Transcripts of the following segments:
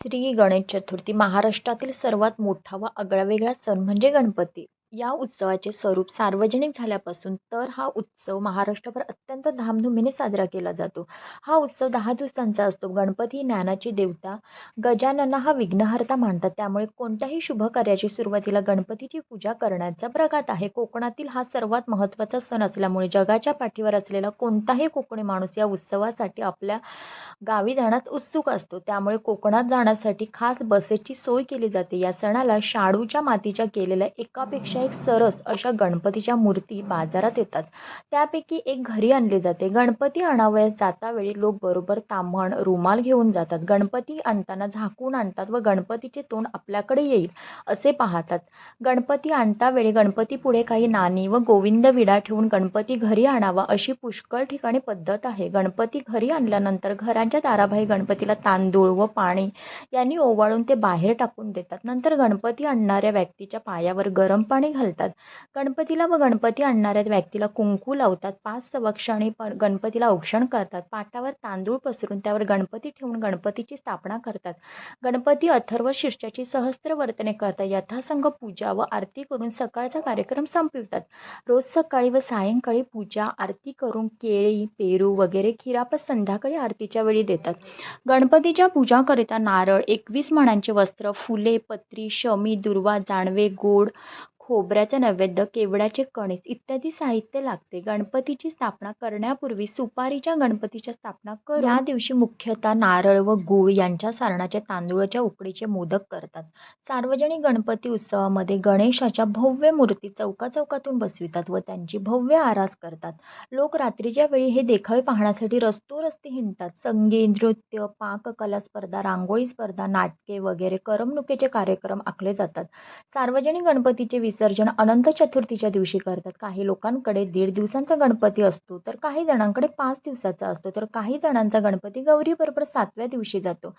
श्री गणेश चतुर्थी महाराष्ट्रातील सर्वात मोठा व आगळावेगळा सण म्हणजे गणपती. या उत्सवाचे स्वरूप सार्वजनिक झाल्यापासून तर हा उत्सव महाराष्ट्रभर अत्यंत धामधुमीने साजरा केला जातो. हा उत्सव दहा दिवसांचा असतो. गणपती ही ज्ञानाची देवता गजानना हा विघ्नहर्ता मानतात. त्यामुळे कोणत्याही शुभ कार्याची सुरुवातीला गणपतीची पूजा करण्याचा प्रघात आहे. कोकणातील हा सर्वात महत्त्वाचा सण असल्यामुळे जगाच्या पाठीवर असलेला कोणताही कोकणी माणूस या उत्सवासाठी आपल्या गावी जाण्यात उत्सुक असतो. त्यामुळे कोकणात जाण्यासाठी खास बसेसची सोय केली जाते. या सणाला शाडूच्या मातीच्या केलेल्या एकापेक्षा एक सरस अशा गणपतीच्या मूर्ती बाजारात येतात. त्यापैकी एक घरी आणली जाते. गणपती आणावयास जातावेळी लोक बरोबर ताम्हण रुमाल घेऊन जातात. गणपती आणताना झाकून आणतात व गणपतीचे तोंड आपल्याकडे येईल असे पाहतात. गणपती आणता वेळी गणपतीपुढे काही नाणी व गोविंद विडा ठेवून गणपती घरी आणावा अशी पुष्कळ ठिकाणी पद्धत आहे. गणपती घरी आणल्यानंतर घरांच्या दाराबाहेर गणपतीला तांदूळ व पाणी यांनी ओवाळून ते बाहेर टाकून देतात. नंतर गणपती आणणाऱ्या व्यक्तीच्या पायावर गरम पाणी घालतात. गणपतीला व गणपती आणणाऱ्या व्यक्तीला कुंकू लावतात पाच सवक्षणी पण गणपतीला औक्षण करतात पाटावर तांदूळ पसरून त्यावर गणपती ठेवून गणपतीची स्थापना करतात. गणपती अथर्व शीर्षाची सहस्त्र वर्तने करतात यथासंग पूजा व आरती करून सकाळचा कार्यक्रम संपवितात. रोज सकाळी व सायंकाळी पूजा आरती करून केळी पेरू वगैरे खिरापत संध्याकाळी आरतीच्या वेळी देतात. गणपतीच्या पूजाकरिता नारळ एकवीस मणांचे वस्त्र फुले पत्री शमी दुर्वा जानवे गोड खोबऱ्याचं नैवेद्य केवड्याचे कणीस इत्यादी साहित्य लागते. गणपतीची स्थापना करण्यापूर्वी सुपारीच्या गणपतीच्या स्थापना करून या दिवशी मुख्यतः नारळ व गूळ यांच्या सारणाचे तांदूळाच्या उकडीचे मोदक करतात. सार्वजनिक गणपती उत्सवामध्ये गणेशाच्या भव्य मूर्ती चौकाचौकातून बसवितात व त्यांची भव्य आरास करतात. लोक रात्रीच्या वेळी हे देखावे पाहण्यासाठी रस्तोरस्ते हिंडतात. संगीत नृत्य पाककला स्पर्धा रांगोळी स्पर्धा नाटके वगैरे करमणुकीचे कार्यक्रम आखले जातात. सार्वजनिक गणपतीचे विसर्जन विसर्जन अनंत चतुर्थीच्या दिवशी करतात. काही लोकांकडे दीड दिवसांचा गणपती असतो तर काही जणांकडे पाच दिवसाचा असतो तर काही जणांचा गणपती गौरीबरोबर सातव्या दिवशी जातो.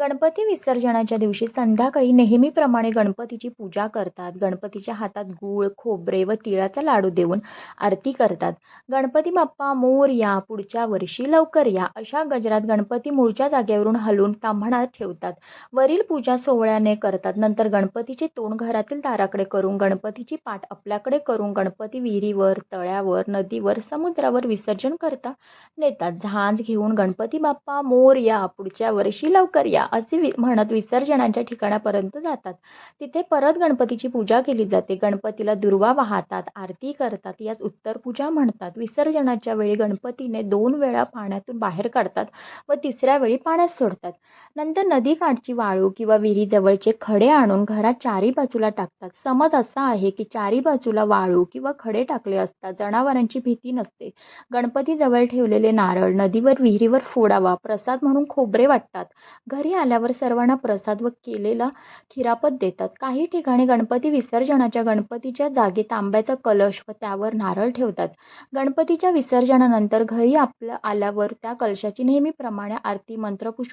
गणपती विसर्जनाच्या दिवशी संध्याकाळी नेहमीप्रमाणे गणपतीची पूजा करतात. गणपतीच्या हातात गूळ खोबरे व तिळाचा लाडू देऊन आरती करतात. गणपती बाप्पा मोर या पुढच्या वर्षी लवकर या अशा गजरात गणपती मूळच्या जागेवरून हलवून ताम्हणात ठेवतात. वरील पूजा सोहळ्याने करतात. नंतर गणपतीचे तोंड घरातील दाराकडे करून गणपतीची पाठ आपल्याकडे करून गणपती विहिरीवर तळ्यावर नदीवर समुद्रावर विसर्जन करता नेतात. झांज घेऊन गणपती बाप्पा मोर या पुढच्या वर्षी लवकर या असे वि म्हणत विसर्जनाच्या ठिकाणापर्यंत जातात. तिथे परत गणपतीची पूजा केली जाते. गणपतीला दुर्वा वाहतात आरती करतात यास उत्तर पूजा म्हणतात. विसर्जनाच्या वेळी गणपतीने दोन वेळा पाण्यातून बाहेर काढतात व तिसऱ्या वेळी पाण्यात सोडतात. नंतर नदीकाठची वाळू किंवा विहिरीजवळचे खडे आणून घरात चारी बाजूला टाकतात. समज असा आहे की चारी बाजूला वाळू किंवा खडे टाकले असता जनावरांची भीती नसते. गणपतीजवळ ठेवलेले नारळ नदीवर विहिरीवर फोडावा प्रसाद म्हणून खोबरे वाटतात. घरी आल्यावर सर्वांना प्रसाद व केलेला खिरापत देतात. काही ठिकाणी गणपती विसर्जनाच्या गणपतीच्या जागी तांब्याचा कलश व त्यावर नारळ ठेवतात. गणपतीच्या विसर्जनानंतर घरी आपल्या आल्यावर त्या कलशाची नेहमीप्रमाणे आरती मंत्रपुष्प